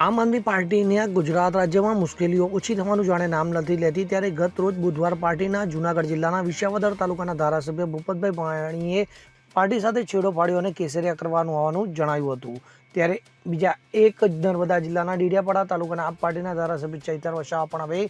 આમ આદમી પાર્ટીને ગુજરાત રાજ્યમાં મુશ્કેલીઓ ઓછી થવાનું જાણે નામ નથી લેતી, ત્યારે ગત રોજ બુધવાર પાર્ટીના જૂનાગઢ જિલ્લાના વિસાવદર તાલુકાના ધારાસભ્ય ભૂપતભાઈ પાણીએ પાર્ટી સાથે છેડો પાડ્યો અને કેસરિયા કરવાનું હોવાનું જણાવ્યું હતું. ત્યારે બીજા એક જ નર્મદા જિલ્લાના ડીડિયાપાડા તાલુકાના આપ પાર્ટીના ધારાસભ્ય ચૈતર વસાવા પણ હવે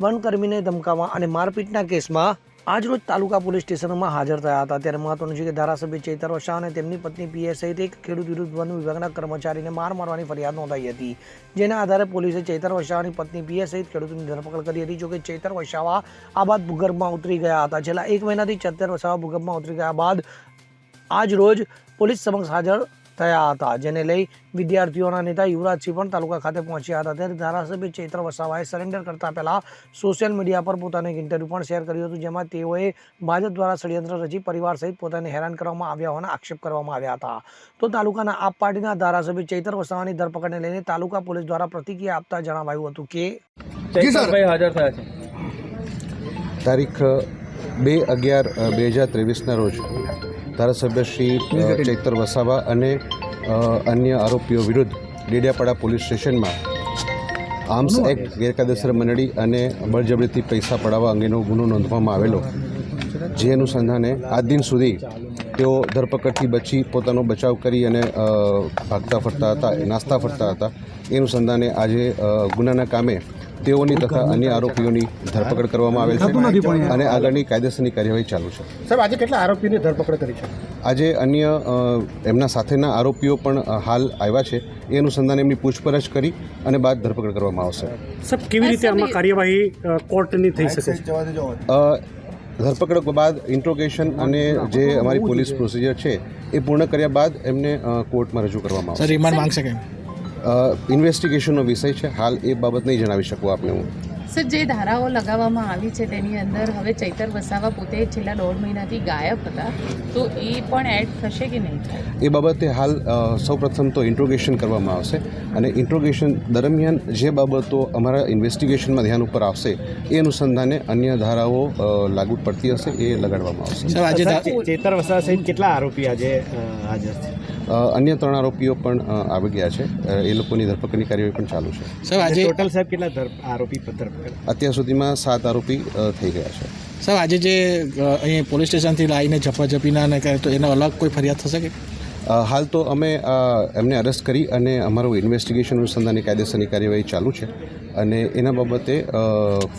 વનકર્મીને ધમકાવવા અને મારપીટના કેસમાં આજરોજ તાલુકા પોલીસ સ્ટેશનમાં હાજર થયા હતા. ત્યારે મહત્વનું છે કે ધારાસભ્ય ચૈતર શાહ અને તેમની પત્ની પીએસ સહિત એક ખેડૂત વિરુદ્ધ વન વિભાગના કર્મચારીને માર મારવાની ફરિયાદ નોંધાઈ હતી. જેના આધારે પોલીસે ચૈતર વસાવાની પત્ની પીએસ સહિત ખેડૂતોની ધરપકડ કરી હતી. જોકે ચૈતર વસાવા આ બાદ ભૂગર્ભમાં ઉતરી ગયા હતા. છેલ્લા એક મહિનાથી ચૈતર વસાવા ભૂગર્ભમાં ઉતરી ગયા બાદ આજ રોજ પોલીસ સમક્ષ હાજર થયા હતા. જેને લઈ વિદ્યાર્થીઓના નેતા યુવરાજસિંહ પણ તાલુકા ખાતે પહોંચ્યા હતા. ત્યારે ધારાસભ્ય ચૈત્ર વસાવાએ સરેન્ડર કરતા પહેલા સોશિયલ મીડિયા પર પોતાનું એક ઇન્ટરવ્યૂ પણ શેર કર્યું હતું. જેમાં તેઓએ ભાજપ દ્વારા ષડયંત્ર રચી પરિવાર સહિત પોતાને હેરાન કરવામાં આવ્યા હોવાના આક્ષેપ કરવામાં આવ્યા હતા. તો તાલુકાના આપ પાર્ટીના ધારાસભ્ય ચૈતર વસાવાની ધરપકડને લઈને તાલુકા પોલીસ દ્વારા પ્રતિક્રિયા આપતા જણાવાયું હતું કે હાજર થયા છે. તારીખ બે અગિયાર બે હજાર ત્રેવીસના રોજ ધારાસભ્ય શ્રી ચૈતર વસાવા અને અન્ય આરોપીઓ વિરુદ્ધ ડેડિયાપાડા પોલીસ સ્ટેશનમાં આર્મ્સ એક્ટ ગેરકાયદેસર મંડળી અને બળજબરીથી પૈસા પડાવવા અંગેનો ગુનો નોંધવામાં આવેલો. જે અનુસંધાને આજ દિન સુધી તેઓ ધરપકડથી બચી પોતાનો બચાવ કરી અને ભાગતા ફરતા હતા નાસ્તા ફરતા હતા. એ અનુસંધાને આજે ગુનાના કામે તેઓની તથા અન્ય આરોપીઓની ધરપકડ કરવામાં આવેલ છે અને આગળની કાયદેસરની કાર્યવાહી ચાલુ છે. સાહેબ આજે કેટલા આરોપીઓની ધરપકડ કરી છે? આજે અન્ય એમના સાથેના આરોપીઓ પણ હાલ આવ્યા છે. એ અનુસંધાને એમની પૂછપરછ કરી અને બાદ ધરપકડ કરવામાં આવશે. સાહેબ કેવી રીતે આમાં કાર્યવાહી કોર્ટની થઈ શકે? ધરપકડ બાદ ઇન્ટ્રોગેશન અને જે અમારી પોલીસ પ્રોસિજર છે એ પૂર્ણ કર્યા બાદ એમને કોર્ટમાં રજૂ કરવામાં આવશે. રિમાન્ડ માંગશે કેમ ઇન્વેસ્ટિગેશનનો વિષય છે. હાલ એ બાબત નહીં જણાવી શકું આપને હું. સર જે ધારાઓ લગાવવામાં આવી છે તેની અંદર હવે ચૈતર વસાવા પોતે છેલ્લા દોઢ મહિનાથી ગાયબ હતા. તો એ પણ એડ થશે કે નહીં એ બાબતે હાલ સૌપ્રથમ તો ઇન્ટ્રોગેશન કરવામાં આવશે અને ઇન્ટ્રોગેશન દરમિયાન જે બાબતો અમારા ઇન્વેસ્ટિગેશનમાં ધ્યાન ઉપર આવશે એ અનુસંધાને અન્ય ધારાઓ લાગુ પડતી હશે એ લગાડવામાં આવશે. સર આજે ચેતર વસાવા સહિત કેટલા આરોપી આજે હાજર છે? અન્ય ત્રણ આરોપીઓ પણ આવી ગયા છે. એ લોકોની ધરપકડની કાર્યવાહી પણ ચાલુ છે. સર આજે ટોટલ સાહેબ કેટલા આરોપી ધરપકડ અત્યાર સુધીમાં સાત આરોપી થઈ ગયા છે. સાહેબ આજે જે અહીંયા પોલીસ સ્ટેશનથી લાવીને ઝપાઝપીના ને કરે તો એનો અલગ કોઈ ફરિયાદ થશે કે? હાલ તો અમે એમને અરેસ્ટ કરી અને અમારું ઇન્વેસ્ટિગેશન અનુસંધાનની કાયદેસરની કાર્યવાહી ચાલુ છે અને એના બાબતે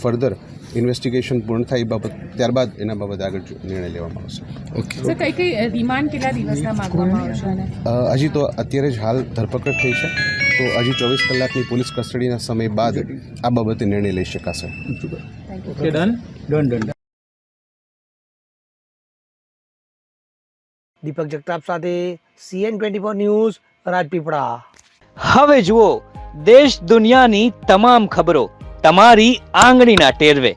ફર્ધર ઇન્વેસ્ટિગેશન પૂર્ણ થાય એ બાબત ત્યારબાદ એના બાબતે આગળ જો- નિર્ણય લેવામાં આવશે. સર કઈ કઈ રિમાન્ડ કેટલા દિવસના માંગવામાં આવશે? અને અ, હજી તો અત્યારે જ હાલ ધરપકડ થઈ છે. તો હજી ચોવીસ કલાકની પોલીસ કસ્ટડીના સમય બાદ આ બાબતે નિર્ણય લઈ શકાશે. Okay done done done Deepak Jagtap સાથે CN twenty four news Rajpipla. હવે જુઓ દેશ દુનિયાની તમામ ખબરો તમારી આંગળીના ટેરવે.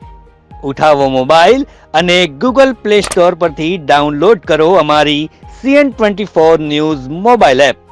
ઉઠાવો મોબાઈલ અને ગૂગલ પ્લે સ્ટોર પરથી ડાઉનલોડ કરો અમારી CN twenty four news mobile app.